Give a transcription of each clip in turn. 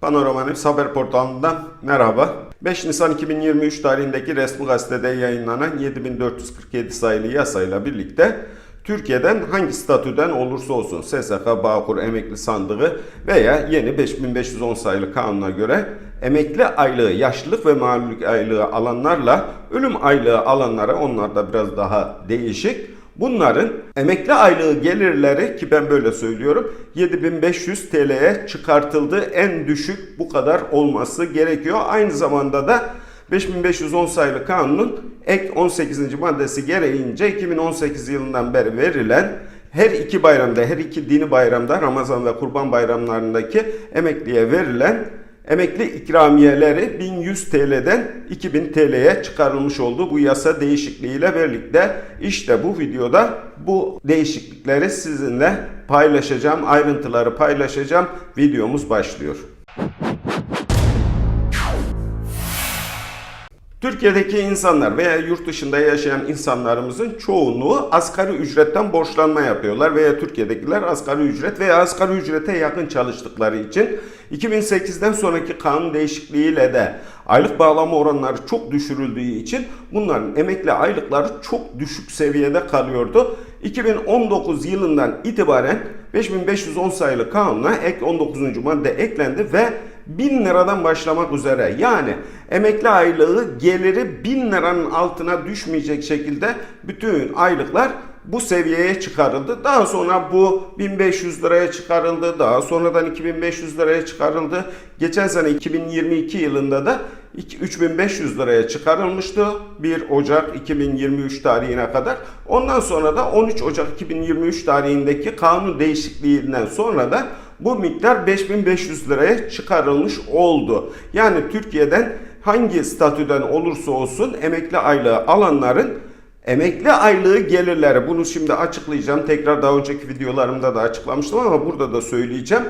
Panorama News Haber Portalı'ndan merhaba. 5 Nisan 2023 tarihindeki resmi gazetede yayınlanan 7447 sayılı yasayla birlikte Türkiye'den hangi statüden olursa olsun SSK, Bağkur, Emekli Sandığı veya yeni 5510 sayılı kanuna göre emekli aylığı, yaşlılık ve mağlullük aylığı alanlarla ölüm aylığı alanlara onlar da biraz daha değişik. Bunların emekli aylığı gelirleri ki ben böyle söylüyorum 7500 TL'ye çıkartıldı. En düşük bu kadar olması gerekiyor. Aynı zamanda da 5510 sayılı kanunun ek 18. maddesi gereğince 2018 yılından beri verilen her iki bayramda, her iki dini bayramda, Ramazan ve Kurban bayramlarındaki emekliye verilen emekli ikramiyeleri 1100 TL'den 2000 TL'ye çıkarılmış oldu. Bu yasa değişikliğiyle birlikte işte bu videoda bu değişiklikleri sizinle paylaşacağım. Ayrıntıları paylaşacağım. Videomuz başlıyor. Türkiye'deki insanlar veya yurt dışında yaşayan insanlarımızın çoğunluğu asgari ücretten borçlanma yapıyorlar veya Türkiye'dekiler asgari ücret veya asgari ücrete yakın çalıştıkları için 2008'den sonraki kanun değişikliğiyle de aylık bağlama oranları çok düşürüldüğü için bunların emekli aylıkları çok düşük seviyede kalıyordu. 2019 yılından itibaren 5510 sayılı kanuna ek 19. madde eklendi ve 1000 liradan başlamak üzere yani emekli aylığı geliri 1000 liranın altına düşmeyecek şekilde bütün aylıklar bu seviyeye çıkarıldı. Daha sonra bu 1500 liraya çıkarıldı. Daha sonradan 2500 liraya çıkarıldı. Geçen sene 2022 yılında da 3500 liraya çıkarılmıştı 1 Ocak 2023 tarihine kadar. Ondan sonra da 13 Ocak 2023 tarihindeki kanun değişikliğinden sonra da bu miktar 5500 liraya çıkarılmış oldu. Yani Türkiye'den hangi statüden olursa olsun emekli aylığı alanların Emekli aylığı gelirleri bunu şimdi açıklayacağım. Tekrar daha önceki videolarımda da açıklamıştım ama burada da söyleyeceğim.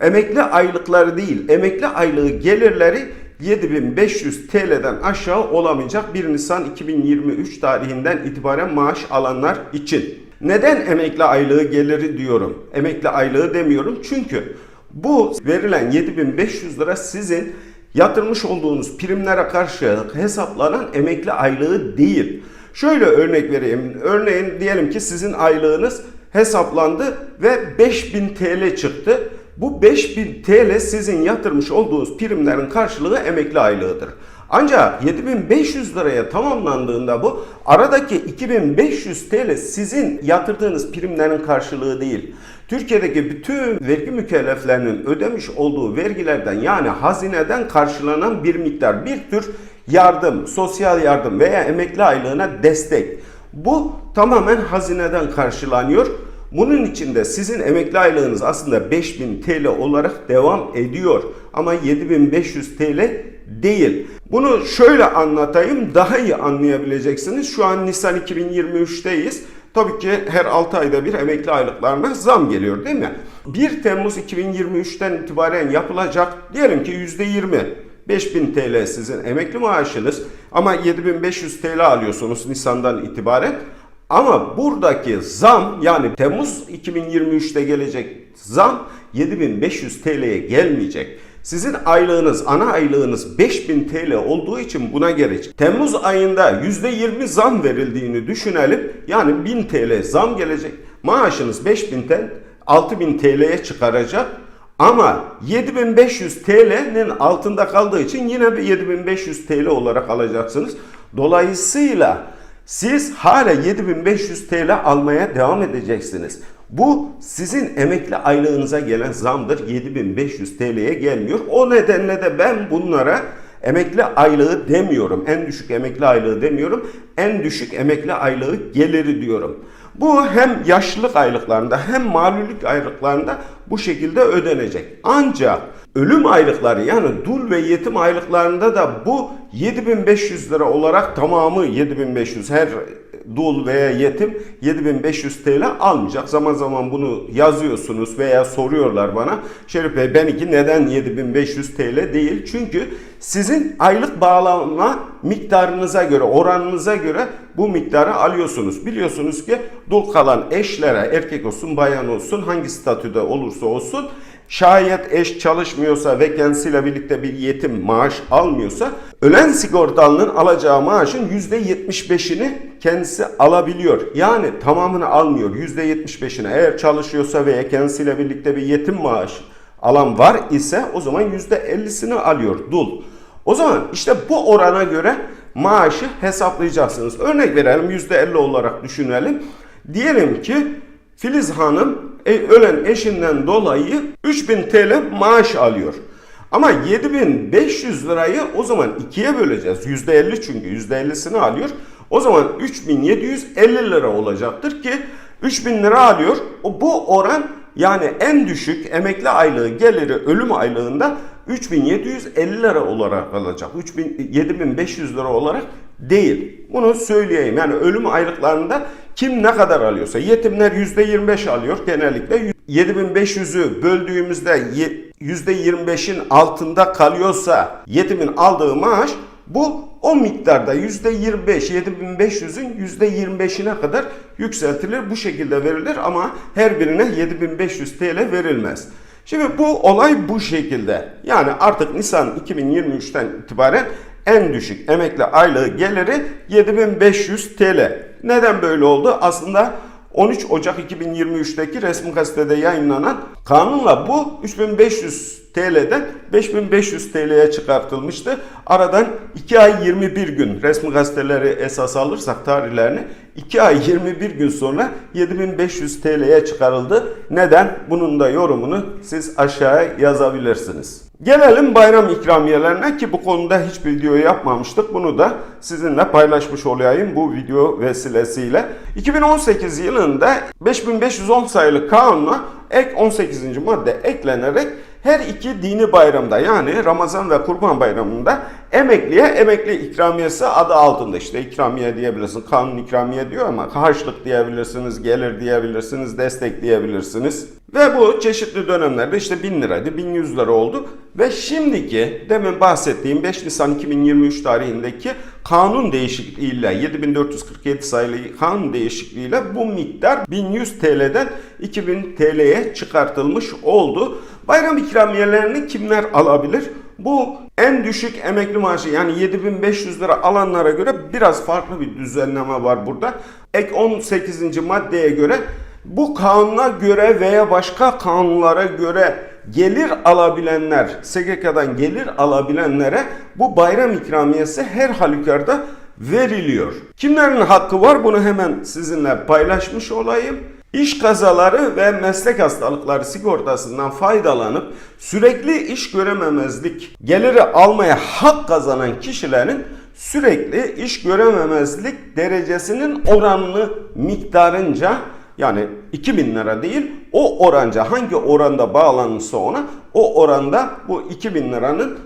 Emekli aylıkları değil, emekli aylığı gelirleri 7500 TL'den aşağı olamayacak 1 Nisan 2023 tarihinden itibaren maaş alanlar için. Neden emekli aylığı geliri diyorum? Emekli aylığı demiyorum çünkü bu verilen 7500 lira sizin yatırmış olduğunuz primlere karşı hesaplanan emekli aylığı değil. Şöyle örnek vereyim. Örneğin diyelim ki sizin aylığınız hesaplandı ve 5000 TL çıktı. Bu 5000 TL sizin yatırmış olduğunuz primlerin karşılığı emekli aylığıdır. Ancak 7500 liraya tamamlandığında bu aradaki 2500 TL sizin yatırdığınız primlerin karşılığı değil. Türkiye'deki bütün vergi mükelleflerinin ödemiş olduğu vergilerden yani hazineden karşılanan bir miktar, bir tür yardım, sosyal yardım veya emekli aylığına destek. Bu tamamen hazineden karşılanıyor. Bunun içinde sizin emekli aylığınız aslında 5000 TL olarak devam ediyor ama 7500 TL değil. Bunu şöyle anlatayım daha iyi anlayabileceksiniz. Şu an Nisan 2023'teyiz. Tabii ki her 6 ayda bir emekli aylıklarına zam geliyor değil mi? 1 Temmuz 2023'ten itibaren yapılacak diyelim ki %20 5000 TL sizin emekli maaşınız ama 7500 TL alıyorsunuz Nisan'dan itibaren. Ama buradaki zam yani Temmuz 2023'te gelecek zam 7500 TL'ye gelmeyecek. Sizin aylığınız, ana aylığınız 5000 TL olduğu için buna gelecek. Temmuz ayında %20 zam verildiğini düşünelim. Yani 1000 TL zam gelecek. Maaşınız 5000'den 6000 TL'ye çıkaracak. Ama 7500 TL'nin altında kaldığı için yine bir 7500 TL olarak alacaksınız. Dolayısıyla siz hala 7500 TL almaya devam edeceksiniz. Bu sizin emekli aylığınıza gelen zamdır. 7500 TL'ye gelmiyor. O nedenle de ben bunlara emekli aylığı demiyorum. En düşük emekli aylığı demiyorum. En düşük emekli aylığı geliri diyorum. Bu hem yaşlılık aylıklarında hem malulük aylıklarında bu şekilde ödenecek. Ancak ölüm aylıkları yani dul ve yetim aylıklarında da bu 7500 lira olarak tamamı 7500 her dul veya yetim 7500 TL almayacak. Zaman zaman bunu yazıyorsunuz veya soruyorlar bana. Şerif Bey benimki neden 7500 TL değil? Çünkü sizin aylık bağlama miktarınıza göre, oranınıza göre bu miktarı alıyorsunuz. Biliyorsunuz ki dul kalan eşlere, erkek olsun, bayan olsun, hangi statüde olursa olsun şayet eş çalışmıyorsa ve kendisiyle birlikte bir yetim maaş almıyorsa ölen sigortalının alacağı maaşın %75'ini kendisi alabiliyor. Yani tamamını almıyor %75'ini. Eğer çalışıyorsa veya kendisiyle birlikte bir yetim maaş alan var ise o zaman %50'sini alıyor dul. O zaman işte bu orana göre maaşı hesaplayacaksınız. Örnek verelim %50 olarak düşünelim. Diyelim ki Filiz Hanım e, ölen eşinden dolayı 3000 TL maaş alıyor. Ama 7500 lirayı o zaman ikiye böleceğiz. %50 çünkü %50'sini alıyor. O zaman 3750 lira olacaktır ki 3000 lira alıyor. O bu oran yani en düşük emekli aylığı geliri ölüm aylığında 3750 lira olarak alacak. 3000 7500 lira olarak değil. Bunu söyleyeyim. Yani ölüm aylıklarında kim ne kadar alıyorsa yetimler %25 alıyor genellikle. 7500'ü böldüğümüzde %25'in altında kalıyorsa yetimin aldığı maaş bu o miktarda %25 7500'ün %25'ine kadar yükseltilir. Bu şekilde verilir ama her birine 7500 TL verilmez. Şimdi bu olay bu şekilde. Yani artık Nisan 2023'ten itibaren en düşük emekli aylığı geliri 7500 TL. Neden böyle oldu? Aslında 13 Ocak 2023'teki resmi gazetede yayınlanan kanunla bu 3500 TL'den 5500 TL'ye çıkartılmıştı. Aradan 2 ay 21 gün resmi gazeteleri esas alırsak tarihlerini 2 ay 21 gün sonra 7500 TL'ye çıkarıldı. Neden? Bunun da yorumunu siz aşağıya yazabilirsiniz. Gelelim bayram ikramiyelerine ki bu konuda hiç video yapmamıştık. Bunu da sizinle paylaşmış olayım bu video vesilesiyle. 2018 yılında 5510 sayılı kanuna ek 18. madde eklenerek her iki dini bayramda yani Ramazan ve Kurban Bayramı'nda emekliye emekli ikramiyesi adı altında işte ikramiye diyebilirsiniz, kanun ikramiye diyor ama harçlık diyebilirsiniz, gelir diyebilirsiniz, destek diyebilirsiniz. Ve bu çeşitli dönemlerde işte 1000 liraydı, 1100 lira oldu. Ve şimdiki demin bahsettiğim 5 Nisan 2023 tarihindeki kanun değişikliğiyle 7447 sayılı kanun değişikliğiyle bu miktar 1100 TL'den 2000 TL'ye çıkartılmış oldu. Bayram ikramiyelerini kimler alabilir? Bu en düşük emekli maaşı yani 7500 lira alanlara göre biraz farklı bir düzenleme var burada. Ek 18. maddeye göre bu kanuna göre veya başka kanunlara göre gelir alabilenler, SGK'dan gelir alabilenlere bu bayram ikramiyesi her halükarda veriliyor. Kimlerin hakkı var bunu hemen sizinle paylaşmış olayım. İş kazaları ve meslek hastalıkları sigortasından faydalanıp sürekli iş görememezlik geliri almaya hak kazanan kişilerin sürekli iş görememezlik derecesinin oranını miktarınca yani 2000 lira değil o oranca hangi oranda bağlanırsa ona o oranda bu 2000 liranın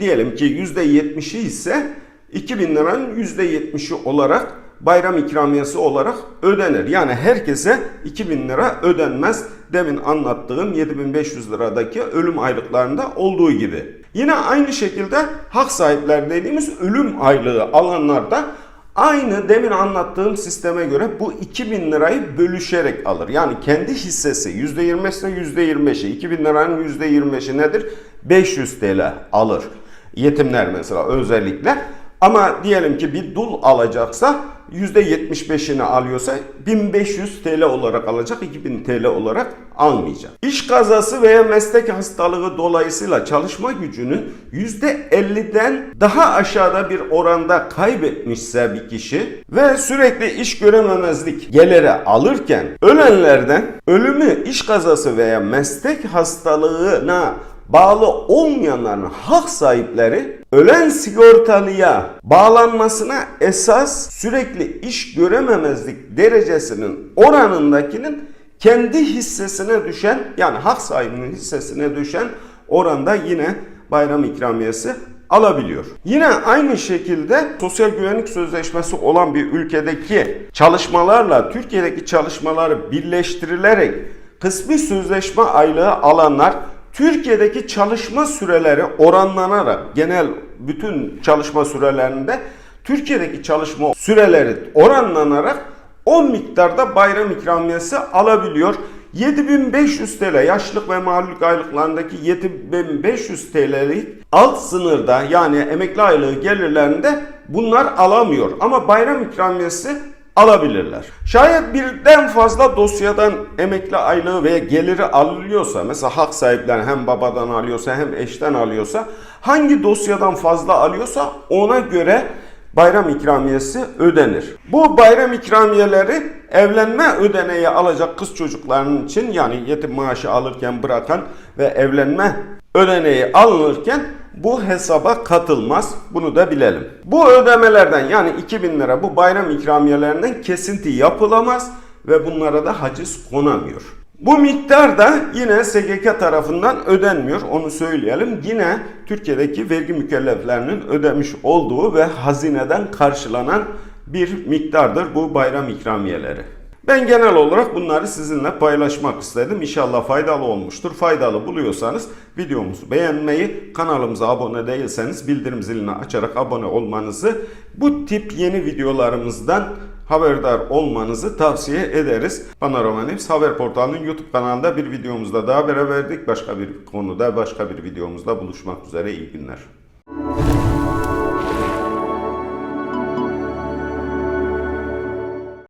diyelim ki %70'i ise 2000 liranın %70'i olarak bayram ikramiyesi olarak ödenir. Yani herkese 2000 lira ödenmez. Demin anlattığım 7500 liradaki ölüm aylıklarında olduğu gibi. Yine aynı şekilde hak sahipler dediğimiz ölüm aylığı alanlarda Aynı demin anlattığım sisteme göre bu 2000 lirayı bölüşerek alır. Yani kendi hissesi %25 ise %25'i, 2000 liranın %25'i nedir? 500 TL alır. Yetimler mesela özellikle. Ama diyelim ki bir dul alacaksa %75'ini alıyorsa 1500 TL olarak alacak, 2000 TL olarak almayacak. İş kazası veya meslek hastalığı dolayısıyla çalışma gücünün %50'den daha aşağıda bir oranda kaybetmişse bir kişi ve sürekli iş görememezlik geliri alırken ölenlerden ölümü iş kazası veya meslek hastalığına bağlı olmayanların hak sahipleri ölen sigortalıya bağlanmasına esas sürekli iş görememezlik derecesinin oranındakinin kendi hissesine düşen yani hak sahibinin hissesine düşen oranda yine bayram ikramiyesi alabiliyor. Yine aynı şekilde sosyal güvenlik sözleşmesi olan bir ülkedeki çalışmalarla Türkiye'deki çalışmaları birleştirilerek kısmi sözleşme aylığı alanlar Türkiye'deki çalışma süreleri oranlanarak genel bütün çalışma sürelerinde Türkiye'deki çalışma süreleri oranlanarak o miktarda bayram ikramiyesi alabiliyor. 7500 TL yaşlılık ve mağlullük aylıklarındaki 7500 TL'lik alt sınırda yani emekli aylığı gelirlerinde bunlar alamıyor. Ama bayram ikramiyesi alabilirler. Şayet birden fazla dosyadan emekli aylığı ve geliri alınıyorsa mesela hak sahipleri hem babadan alıyorsa hem eşten alıyorsa hangi dosyadan fazla alıyorsa ona göre bayram ikramiyesi ödenir. Bu bayram ikramiyeleri evlenme ödeneği alacak kız çocuklarının için yani yetim maaşı alırken bırakan ve evlenme ödeneği alınırken bu hesaba katılmaz. Bunu da bilelim. Bu ödemelerden yani 2000 lira bu bayram ikramiyelerinden kesinti yapılamaz ve bunlara da haciz konamıyor. Bu miktar da yine SGK tarafından ödenmiyor. Onu söyleyelim. Yine Türkiye'deki vergi mükelleflerinin ödemiş olduğu ve hazineden karşılanan bir miktardır bu bayram ikramiyeleri. Ben genel olarak bunları sizinle paylaşmak istedim. İnşallah faydalı olmuştur. Faydalı buluyorsanız videomuzu beğenmeyi, kanalımıza abone değilseniz bildirim zilini açarak abone olmanızı, bu tip yeni videolarımızdan haberdar olmanızı tavsiye ederiz. Panorama News Haber Portalı'nın YouTube kanalında bir videomuzda daha beraberdik. Başka bir konuda, başka bir videomuzda buluşmak üzere. İyi günler.